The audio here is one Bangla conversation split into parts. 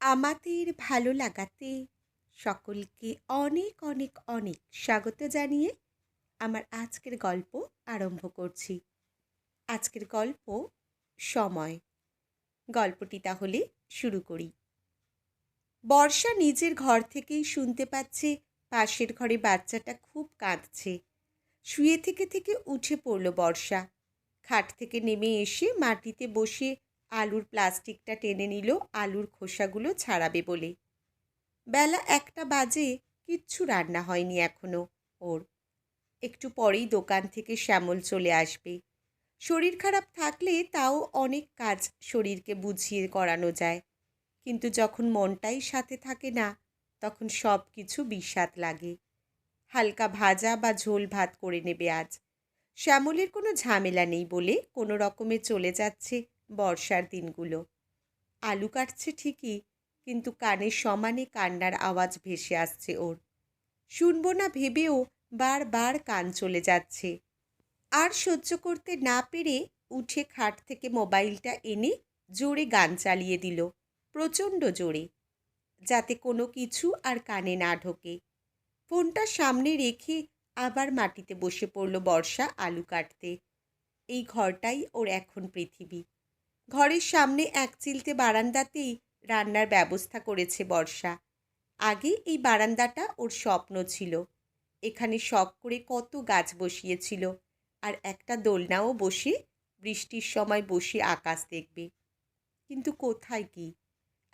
আমাদের ভালো লাগাতে সকলকে অনেক অনেক অনেক স্বাগত জানিয়ে আমার আজকের গল্প আরম্ভ করছি। আজকের গল্প সময়। গল্পটি তাহলে শুরু করি। বর্ষা নিজের ঘর থেকেই শুনতে পাচ্ছে, পাশের ঘরে বাচ্চাটা খুব কাঁদছে। শুয়ে থেকে থেকে উঠে পড়ল বর্ষা। খাট থেকে নেমে এসে মাটিতে বসে আলুর প্লাস্টিকটা টেনে নিল, আলুর খোসাগুলো ছাড়াবে বলে। বেলা একটা বাজে, কিচ্ছু রান্না হয়নি এখনও ওর। একটু পরেই দোকান থেকে শ্যামল চলে আসবে। শরীর খারাপ থাকলে তাও অনেক কাজ শরীরকে বুঝিয়ে করানো যায়। কিন্তু যখন মনটাই সাথে থাকে না, তখন সব কিছু বিস্বাদ লাগে। হালকা ভাজা বা ঝোল ভাত করে নেবে আজ। শ্যামলের কোনো ঝামেলা নেই বলে কোনো রকমে চলে যাচ্ছে বর্ষার দিনগুলো। আলু কাটছে ঠিকই, কিন্তু কানে সমানে কান্নার আওয়াজ ভেসে আসছে ওর। শুনব না ভেবেও বারবার কান চলে যাচ্ছে। আর সহ্য করতে না পেরে উঠে খাট থেকে মোবাইলটা এনে জোরে গান চালিয়ে দিল, প্রচণ্ড জোরে, যাতে কোনো কিছু আর কানে না ঢোকে। ফোনটা সামনে রেখে আবার মাটিতে বসে পড়ল বর্ষা আলু কাটতে। এই ঘরটাই ওর এখন পৃথিবী। ঘরের সামনে এক চিলতে বারান্দাতেই রান্নার ব্যবস্থা করেছে বর্ষা। আগে এই বারান্দাটা ওর স্বপ্ন ছিল। এখানে শখ করে কত গাছ বসিয়েছিল আর একটা দোলনাও বসে বৃষ্টির সময় বসে আকাশ দেখবে। কিন্তু কোথায় কি?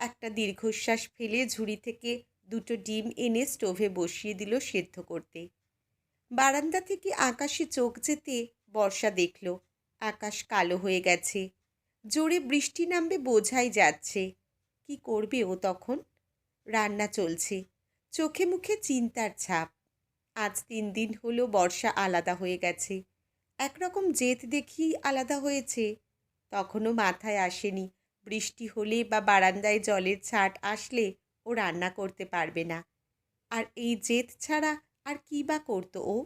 একটা দীর্ঘশ্বাস ফেলে ঝুড়ি থেকে দুটো ডিম এনে স্টোভে বসিয়ে দিল সেদ্ধ করতে। বারান্দা থেকে আকাশে চোখ যেতে বর্ষা দেখল, আকাশ কালো হয়ে গেছে। জোরে বৃষ্টি নামবে বোঝাই যাচ্ছে। কি করবে ও তখন? রান্না চলছে। চোখে মুখে চিন্তার ছাপ। আজ তিন দিন হলো বর্ষা আলাদা হয়ে গেছে। একরকম জেদ দেখি আলাদা হয়েছে। তখনও মাথায় আসেনি বৃষ্টি হলে বা বারান্দায় জলের ছাট আসলে ও রান্না করতে পারবে না। আর এই জেদ ছাড়া আর কী বা করতো ও?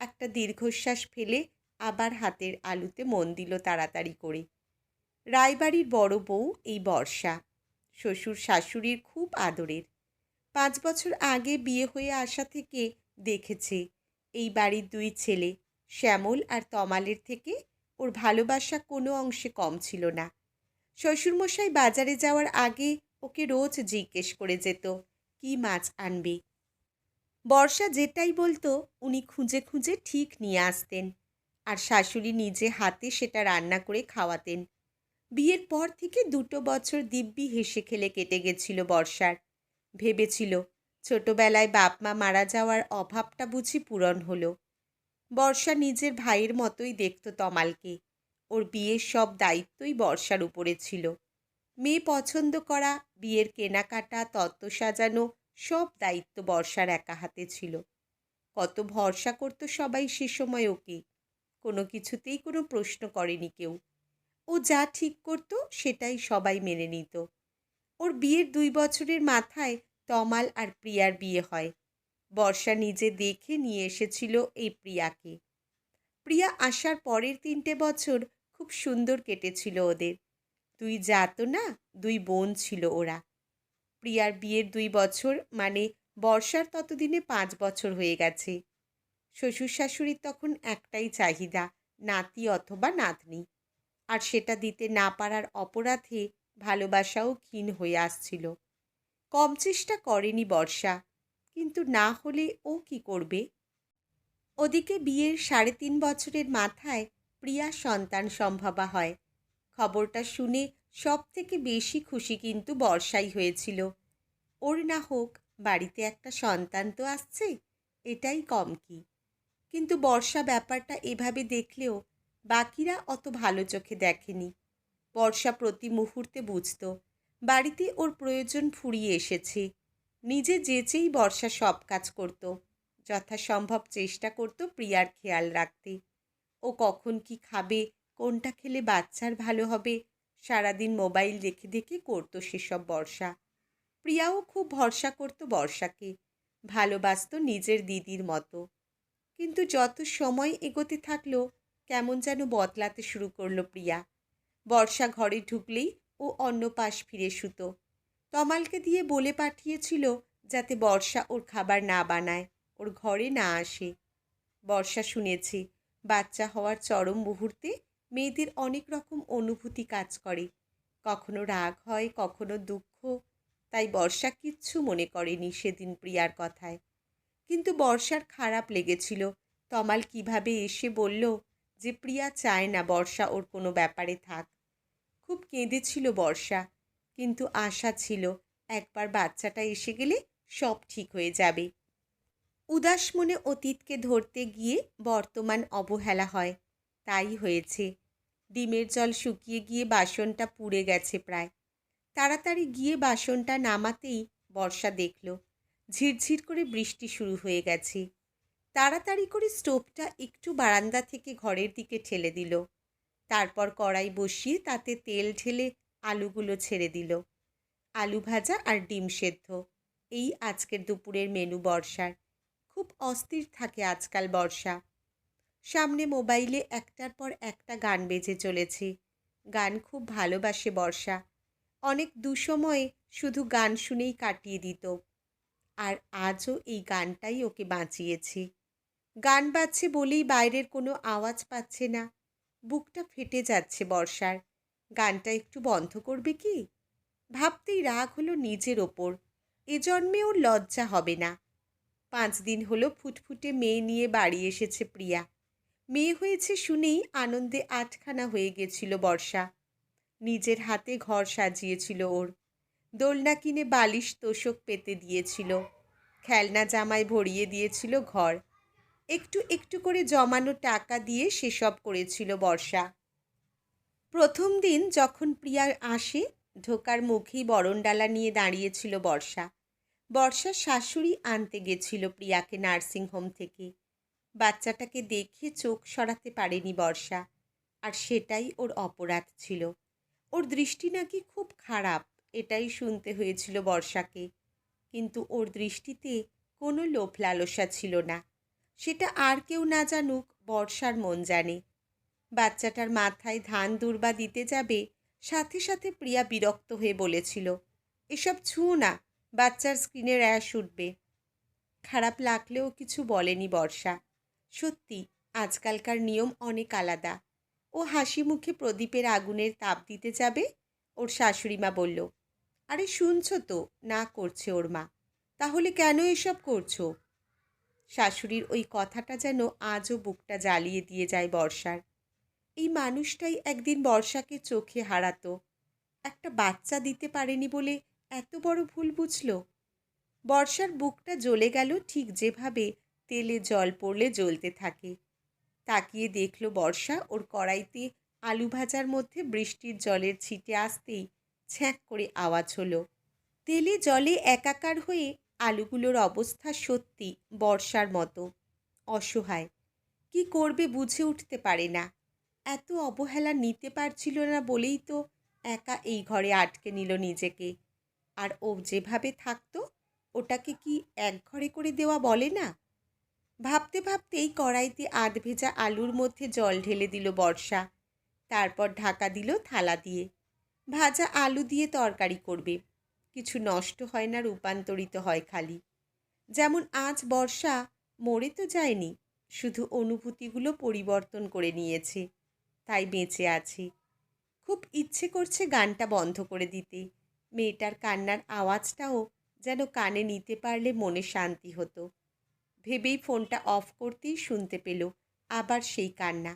একটা দীর্ঘশ্বাস ফেলে আবার হাতের আলুতে মন দিল তাড়াতাড়ি করে। রায়বাড়ির বড় বউ এই বর্ষা। শ্বশুর শাশুড়ির খুব আদরের। পাঁচ বছর আগে বিয়ে হয়ে আসা থেকে দেখেছে এই বাড়ির দুই ছেলে, শ্যামল আর তমালের থেকে ওর ভালোবাসা কোনো অংশে কম ছিল না। শ্বশুরমশাই বাজারে যাওয়ার আগে ওকে রোজ জিজ্ঞেস করে যেত, কি মাছ আনবে? বর্ষা যেটাই বলতো, উনি খুঁজে খুঁজে ঠিক নিয়ে আসতেন। আর শাশুড়ি নিজে হাতে সেটা রান্না করে খাওয়াতেন। বিয়ের পর থেকে দুটো বছর দিব্যি হেসে খেলে কেটে গেছিল বর্ষার। ভেবেছিল, ছোটবেলায় বাপ মা মারা যাওয়ার অভাবটা বুঝি পূরণ হলো। বর্ষা নিজের ভাইয়ের মতোই দেখত তমালকে। ওর বিয়ের সব দায়িত্বই বর্ষার উপরে ছিল। মেয়ে পছন্দ করা, বিয়ের কেনাকাটা, তত্ত্ব সাজানো, সব দায়িত্ব বর্ষার একা হাতে ছিল। কত ভরসা করতো সবাই সে সময় ওকে। কোনো কিছুতেই কোনো প্রশ্ন করেনি কেউ। ও যা ঠিক করতো সেটাই সবাই মেনে নিত। ওর বিয়ের দুই বছরের মাথায় তমাল আর প্রিয়ার বিয়ে হয়। বর্ষা নিজে দেখে নিয়ে এসেছিল এই প্রিয়াকে। প্রিয়া আসার পরের তিনটে বছর খুব সুন্দর কেটেছিল ওদের। দুই জাত না, দুই বোন ছিল ওরা। প্রিয়ার বিয়ের দুই বছর মানে বর্ষার ততদিনে পাঁচ বছর হয়ে গেছে। শ্বশুর শাশুড়ির তখন একটাই চাহিদা, নাতি অথবা নাতনি। আর সেটা দিতে না পারার অপরাধে ভালোবাসাও ক্ষীণ হয়ে আসছিল। কম চেষ্টা করেনি বর্ষা, কিন্তু না হলে ও কি করবে? ওদিকে বিয়ের সাড়ে তিন বছরের মাথায় প্রিয়া সন্তান সম্ভবা হয়। খবরটা শুনে সব থেকে বেশি খুশি কিন্তু বর্ষাই হয়েছিল। ওর না হোক বাড়িতে একটা সন্তান তো আসছে, এটাই কম কি। কিন্তু বর্ষা ব্যাপারটা এভাবে দেখলেও বাকিরা অত ভালো চোখে দেখেনি। বর্ষা প্রতি মুহূর্তে বুঝত, বাড়িতে ওর প্রয়োজন ফুরিয়ে এসেছে। নিজে যেচেই বর্ষা সব কাজ করত, যথাসম্ভব চেষ্টা করত প্রিয়ার খেয়াল রাখতে। ও কখন কি খাবে, কোনটা খেলে বাচ্চার ভালো হবে, সারাদিন মোবাইল দেখে দেখে করতো সেসব বর্ষা। প্রিয়াও খুব ভরসা করতো বর্ষাকে, ভালোবাসত নিজের দিদির মতো। কিন্তু যত সময় এগোতে থাকল কেমন যেন বদলাতে শুরু করল প্রিয়া। বর্ষা ঘরে ঢুকলেই ও অন্য পাশ ফিরে শুতো। তমালকে দিয়ে বলে পাঠিয়েছিল যাতে বর্ষা ওর খাবার না বানায়, ওর ঘরে না আসে। বর্ষা শুনেছে, বাচ্চা হওয়ার চরম মুহূর্তে মেয়েদের অনেক রকম অনুভূতি কাজ করে। কখনো রাগ হয়, কখনো দুঃখ, তাই বর্ষা কিচ্ছু মনে করেনি সেদিন প্রিয়ার কথায়। কিন্তু বর্ষার খারাপ লেগেছিল। তমাল কীভাবে এসে বলল যে প্রিয়া চায় না বর্ষা ওর কোনো ব্যাপারে থাক। খুব কেঁদেছিল বর্ষা, কিন্তু আশা ছিল একবার বাচ্চাটা এসে গেলে সব ঠিক হয়ে যাবে। উদাস মনে অতীতকে ধরতে গিয়ে বর্তমান অবহেলা হয়, তাই হয়েছে। ডিমের জল শুকিয়ে গিয়ে বাসনটা পুড়ে গেছে প্রায়। তাড়াতাড়ি গিয়ে বাসনটা নামাতেই বর্ষা দেখল, ঝিরঝির করে বৃষ্টি শুরু হয়ে গেছে। তাড়াতাড়ি করে স্টোভটা একটু বারান্দা থেকে ঘরের দিকে ঠেলে দিল। তারপর কড়াই বসিয়ে তাতে তেল ঢেলে আলুগুলো ছেড়ে দিল। আলু ভাজা আর ডিম সেদ্ধ। এই আজকের দুপুরের মেনু বর্ষার। খুব অস্থির থাকে আজকাল বর্ষা। সামনে মোবাইলে একটার পর একটা গান বেজে চলেছে। গান খুব ভালোবাসে বর্ষা। অনেক দুসময়ে শুধু গান শুনেই কাটিয়ে দিত। আর আজও এই গানটাই ওকে বাঁচিয়েছে। গান বাজছে বলেই বাইরের কোনো আওয়াজ পাচ্ছে না। বুকটা ফেটে যাচ্ছে বর্ষার। গানটা একটু বন্ধ করবে কি? ভাবতেই রাগ হলো নিজের ওপর। এ জন্মে ওর লজ্জা হবে না। পাঁচ দিন হলো ফুটফুটে মেয়ে নিয়ে বাড়ি এসেছে প্রিয়া। মেয়ে হয়েছে শুনেই আনন্দে আটখানা হয়ে গেছিল বর্ষা। নিজের হাতে ঘর সাজিয়েছিল ওর। দোলনা কিনে বালিশ তোষক পেতে দিয়েছিল। খেলনা জামায় ভরিয়ে দিয়েছিল ঘর। একটু একটু করে জমানো টাকা দিয়ে সেসব করেছিল বর্ষা। প্রথম দিন যখন প্রিয়া আসে, ঢোকার মুখেই বরণডালা নিয়ে দাঁড়িয়েছিল বর্ষা। বর্ষার শাশুড়ি আনতে গেছিল প্রিয়াকে নার্সিংহোম থেকে। বাচ্চাটাকে দেখে চোখ সরাতে পারেনি বর্ষা, আর সেটাই ওর অপরাধ ছিল। ওর দৃষ্টি নাকি খুব খারাপ, এটাই শুনতে হয়েছিল বর্ষাকে। কিন্তু ওর দৃষ্টিতে কোনো লোভ লালসা ছিল না। সেটা আর কেউ না জানুক, বর্ষার মন জানে। বাচ্চাটার মাথায় ধান দুর্বা দিতে যাবে, সাথে সাথে প্রিয়া বিরক্ত হয়ে বলেছিল, এসব ছুঁ না, বাচ্চার স্ক্রিনে র্যাশ উঠবে। খারাপ লাগলেও কিছু বলেনি বর্ষা। সত্যি, আজকালকার নিয়ম অনেক আলাদা। ও হাসি মুখে প্রদীপের আগুনের তাপ দিতে যাবে? ওর শাশুড়িমা বলল, আরে শুনছো তো, না করছে ওর মা। তাহলে কেন এসব করছ? শাশুড়ির ওই কথাটা যেন আজও বুকটা জ্বালিয়ে দিয়ে যায় বর্ষার। এই মানুষটাই একদিন বর্ষাকে চোখে হারাতো। একটা বাচ্চা দিতে পারেনি বলে এত বড় ভুল বুঝল? বর্ষার বুকটা জ্বলে গেল ঠিক যেভাবে তেলে জল পড়লে জ্বলতে থাকে। তাকিয়ে দেখল বর্ষা ওর কড়াইতে আলু ভাজার মধ্যে বৃষ্টির জলের ছিটে আসতেই ছ্যাঁক করে আওয়াজ হলো। তেলে জলে একাকার হয়ে আলুগুলোর অবস্থা সত্যি বর্ষার মতো। অসহায়। কি করবে বুঝে উঠতে পারে না। এত অবহেলা নিতে পারছিল না বলেই তো একা এই ঘরে আটকে নিল নিজেকে। আর ও যেভাবে থাকতো, ওটাকে কি এক ঘরে করে দেওয়া বলে না? ভাবতে ভাবতেই কড়াইতে আধ ভেজা আলুর মধ্যে জল ঢেলে দিল বর্ষা। তারপর ঢাকা দিল থালা দিয়ে। ভাজা আলু দিয়ে তরকারি করবে। কিছু নষ্ট হয় না, রূপান্তরিত হয় খালি। যেমন আজ বর্ষা, মরে তো যায়নি, শুধু অনুভূতিগুলো পরিবর্তন করে নিয়েছে, তাই বেঁচে আছে। খুব ইচ্ছে করছে গানটা বন্ধ করে দিতে। মেয়েটার কান্নার আওয়াজটাও যেন কানে নিতে পারলে মনে শান্তি হতো। ভেবেই ফোনটা অফ করতেই শুনতে পেল আবার সেই কান্না।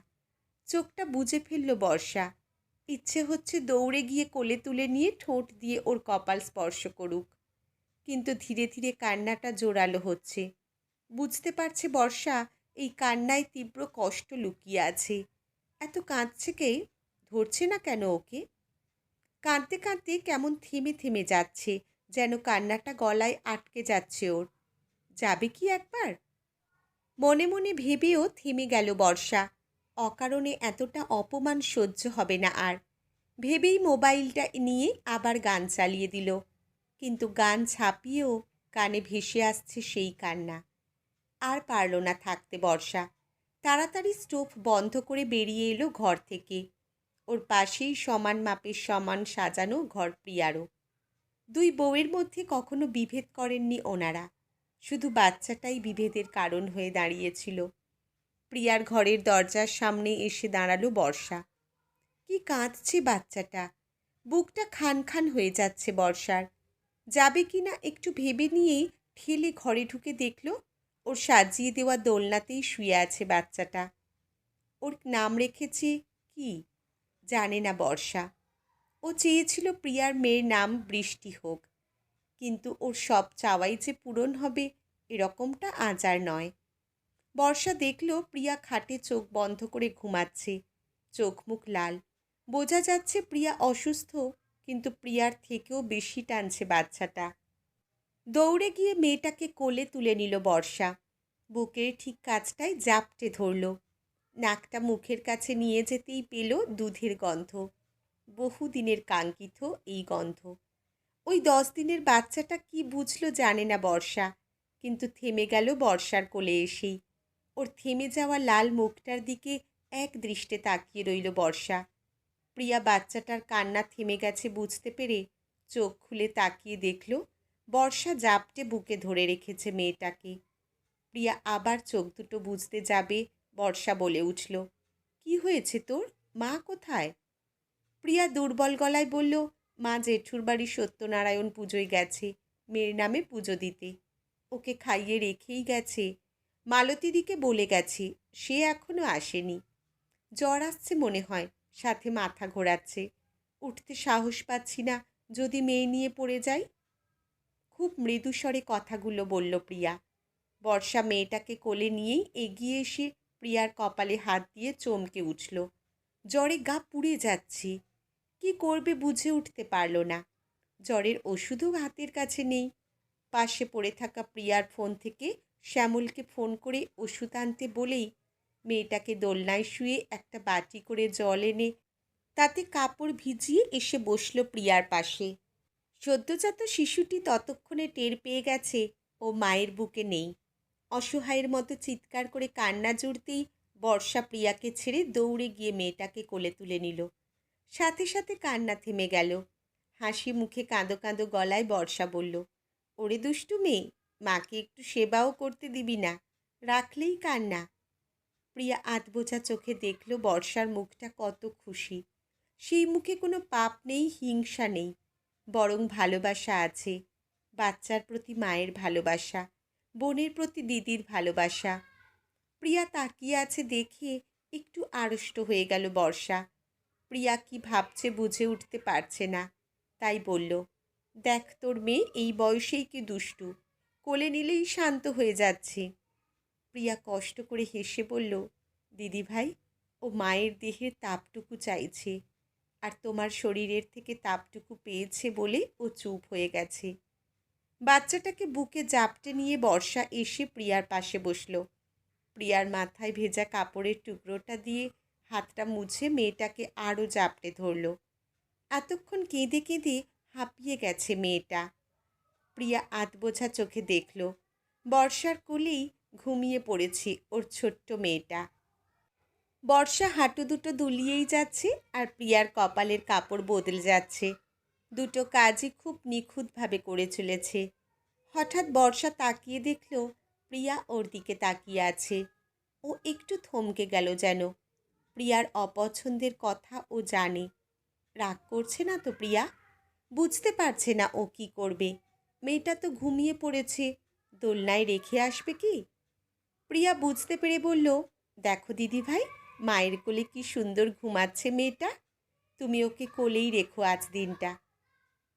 চোখটা বুঝে ফেলল বর্ষা। ইচ্ছে হচ্ছে দৌড়ে গিয়ে কোলে তুলে নিয়ে ঠোঁট দিয়ে ওর কপাল স্পর্শ করুক। কিন্তু ধীরে ধীরে কান্নাটা জোরালো হচ্ছে। বুঝতে পারছে বর্ষা, এই কান্নায় তীব্র কষ্ট লুকিয়ে আছে। এত কাঁদছে কে? ধরছে না কেন ওকে? কাঁদতে কাঁদতে কেমন থেমে থেমে যাচ্ছে, যেন কান্নাটা গলায় আটকে যাচ্ছে ওর। যাবে কি একবার? মনে মনে ভেবেও থেমে গেল বর্ষা। অকারণে এতটা অপমান সহ্য হবে না আর। ভেবেই মোবাইলটা নিয়ে আবার গান চালিয়ে দিল। কিন্তু গান ছাপিয়েও কানে ভেসে আসছে সেই কান্না। আর পারল না থাকতে বর্ষা। তাড়াতাড়ি স্টোভ বন্ধ করে বেরিয়ে এলো ঘর থেকে। ওর পাশেই সমান মাপের সমান সাজানো ঘর প্রিয়ারও। দুই বউয়ের মধ্যে কখনো বিভেদ করেননি ওনারা। শুধু বাচ্চাটাই বিভেদের কারণ হয়ে দাঁড়িয়েছিল। প্রিয়ার ঘরের দরজার সামনে এসে দাঁড়াল বর্ষা। কি কাঁদছে বাচ্চাটা? বুকটা খান খান হয়ে যাচ্ছে বর্ষার। যাবে কি না একটু ভেবে নিয়েই ঠেলে ঘরে ঢুকে দেখল, ওর সাজিয়ে দেওয়া দোলনাতেই শুয়ে আছে বাচ্চাটা। ওর নাম রেখেছে কি? জানে না বর্ষা। ও চেয়েছিল প্রিয়ার মেয়ের নাম বৃষ্টি হোক। কিন্তু ওর সব চাওয়াই যে পূরণ হবে, এরকমটা আজ আর নয়। বর্ষা দেখল প্রিয়া খাটে চোখ বন্ধ করে ঘুমাচ্ছে। চোখ মুখ লাল। বোঝা যাচ্ছে প্রিয়া অসুস্থ, কিন্তু প্রিয়ার থেকেও বেশি টানছে বাচ্চাটা। দৌড়ে গিয়ে মেয়েটাকে কোলে তুলে নিল বর্ষা। বুকের ঠিক কাজটায় জাপটে ধরল। নাকটা মুখের কাছে নিয়ে যেতেই পেল দুধের গন্ধ। বহুদিনের কাঙ্ক্ষিত এই গন্ধ। ওই দশ দিনের বাচ্চাটা কি বুঝলো জানে না বর্ষা, কিন্তু থেমে গেল বর্ষার কোলে এসেই। ওর থেমে যাওয়া লাল মুখটার দিকে এক দৃষ্টে তাকিয়ে রইল বর্ষা। প্রিয়া বাচ্চাটার কান্না থেমে গেছে বুঝতে পেরে চোখ খুলে তাকিয়ে দেখল, বর্ষা জাপটে বুকে ধরে রেখেছে মেয়েটাকে। প্রিয়া আবার চোখ দুটো বুঝতে যাবে, বর্ষা বলে উঠল, কি হয়েছে তোর? মা কোথায়? প্রিয়া দুর্বল গলায় বলল, মা জেঠুর বাড়ি সত্যনারায়ণ পুজোয় গেছে, মেয়ের নামে পুজো দিতে। ওকে খাইয়ে রেখেই গেছে মালতীদিকে বলে গেছি, সে এখনও আসেনি। জ্বর আসছে মনে হয়, সাথে মাথা ঘোরাচ্ছে। উঠতে সাহস পাচ্ছি না, যদি মেয়ে নিয়ে পড়ে যাই? খুব মৃদুস্বরে কথাগুলো বলল প্রিয়া। বর্ষা মেয়েটাকে কোলে নিয়েই এগিয়ে এসে প্রিয়ার কপালে হাত দিয়ে চমকে উঠল। জ্বরে গা পুড়ে যাচ্ছে। কি করবে বুঝে উঠতে পারল না। জ্বরের ওষুধও হাতের কাছে নেই। পাশে পড়ে থাকা প্রিয়ার ফোন থেকে শ্যামলকে ফোন করে ওষুধ আনতে বলেই মেয়েটাকে দোলনায় শুয়ে একটা বাটি করে জল এনে তাতে কাপড় ভিজিয়ে এসে বসল প্রিয়ার পাশে। সদ্যজাত শিশুটি ততক্ষণে টের পেয়ে গেছে ও মায়ের বুকে নেই। অসহায়ের মতো চিৎকার করে কান্না জুড়তেই বর্ষা প্রিয়াকে ছেড়ে দৌড়ে গিয়ে মেয়েটাকে কোলে তুলে নিল। সাথে সাথে কান্না থেমে গেল। হাসি মুখে কাঁদো কাঁদো গলায় বর্ষা বলল, ওরে দুষ্টু মেয়ে মাকে একটু সেবাও করতে দিবি না, রাখলেই কান্না। প্রিয়া আধ বোঝা চোখে দেখল বর্ষার মুখটা কত খুশি। সেই মুখে কোনো পাপ নেই, হিংসা নেই, বরং ভালোবাসা আছে, বাচ্চার প্রতি মায়ের ভালোবাসা, বোনের প্রতি দিদির ভালোবাসা। প্রিয়া তাকিয়ে আছে দেখে একটু আড়ষ্ট হয়ে গেল বর্ষা। প্রিয়া কি ভাবছে বুঝে উঠতে পারছে না, তাই বলল, দেখ তোর মেয়ে এই বয়সেই কি দুষ্টু কোলে নিলেই শান্ত হয়ে যাচ্ছে। প্রিয়া কষ্ট করে হেসে বলল, দিদি ভাই, ও মায়ের দেহের তাপটুকু চাইছে, আর তোমার শরীরের থেকে তাপটুকু পেয়েছে বলে ও চুপ হয়ে গেছে। বাচ্চাটাকে বুকে জাপটে নিয়ে বর্ষা এসে প্রিয়ার পাশে বসল। প্রিয়ার মাথায় ভেজা কাপড়ের টুকরোটা দিয়ে হাতটা মুছে মেয়েটাকে আরও জাপটে ধরল। এতক্ষণ কেঁদে কেঁদে হাঁপিয়ে গেছে মেয়েটা। প্রিয়া আতবোঝা চোখে দেখল। বর্ষার কোলেই ঘুমিয়ে পড়েছি ওর ছোট্ট মেয়েটা। বর্ষা হাঁটু দুটো দুলিয়েই যাচ্ছে আর প্রিয়ার কপালের কাপড় বদলে যাচ্ছে। দুটো কাজই খুব নিখুঁতভাবে করে চলেছে। হঠাৎ বর্ষা তাকিয়ে দেখল প্রিয়া ওর দিকে তাকিয়ে আছে। ও একটু থমকে গেল যেন। প্রিয়ার অপছন্দের কথা ও জানে। রাগ করছে না তো প্রিয়া? বুঝতে পারছে না ও কি করবে। মেয়েটা তো ঘুমিয়ে পড়েছে। দোলনায় রেখে আসবে কি? প্রিয়া বুঝতে পেরে বলল, দেখো দিদি ভাই মায়ের কোলে কি সুন্দর ঘুমাচ্ছে মেয়েটা। তুমি ওকে কোলেই রেখো আজ দিনটা।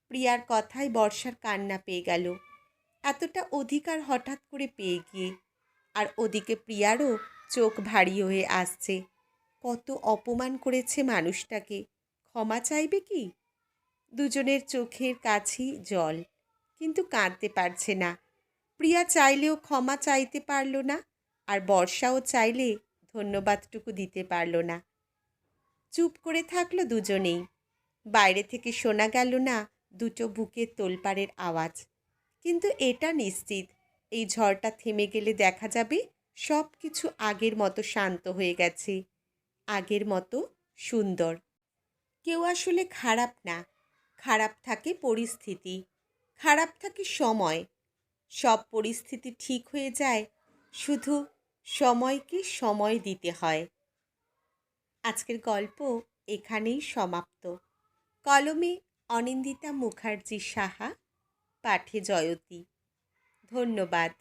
প্রিয়ার কথায় বর্ষার কান্না পেয়ে গেল। এতটা অধিকার হঠাৎ করে পেয়ে গিয়ে। আর ওদিকে প্রিয়ারও চোখ ভারী হয়ে আসছে। কত অপমান করেছে মানুষটাকে। ক্ষমা চাইবে কি? দুজনের চোখের কাছেই জল। কিন্তু কাঁদতে পারছে না। প্রিয়া চাইলেও ক্ষমা চাইতে পারল না আর বর্ষাও চাইলে ধন্যবাদটুকু দিতে পারল না। চুপ করে থাকল দুজনেই। বাইরে থেকে শোনা গেল না দুটো বুকের তোলপাড়ের আওয়াজ। কিন্তু এটা নিশ্চিত, এই ঝড়টা থেমে গেলে দেখা যাবে সব কিছু আগের মতো শান্ত হয়ে গেছে, আগের মতো সুন্দর। কেউ আসলে খারাপ না, খারাপ থাকে পরিস্থিতি। খারাপ থাকে সময়। সব পরিস্থিতি ঠিক হয়ে যায়, শুধু সময়কে সময় দিতে হয়। আজকের গল্প এখানেই সমাপ্ত। কলমে অনিন্দিতা মুখার্জি সাহা, পাঠে জয়তী। ধন্যবাদ।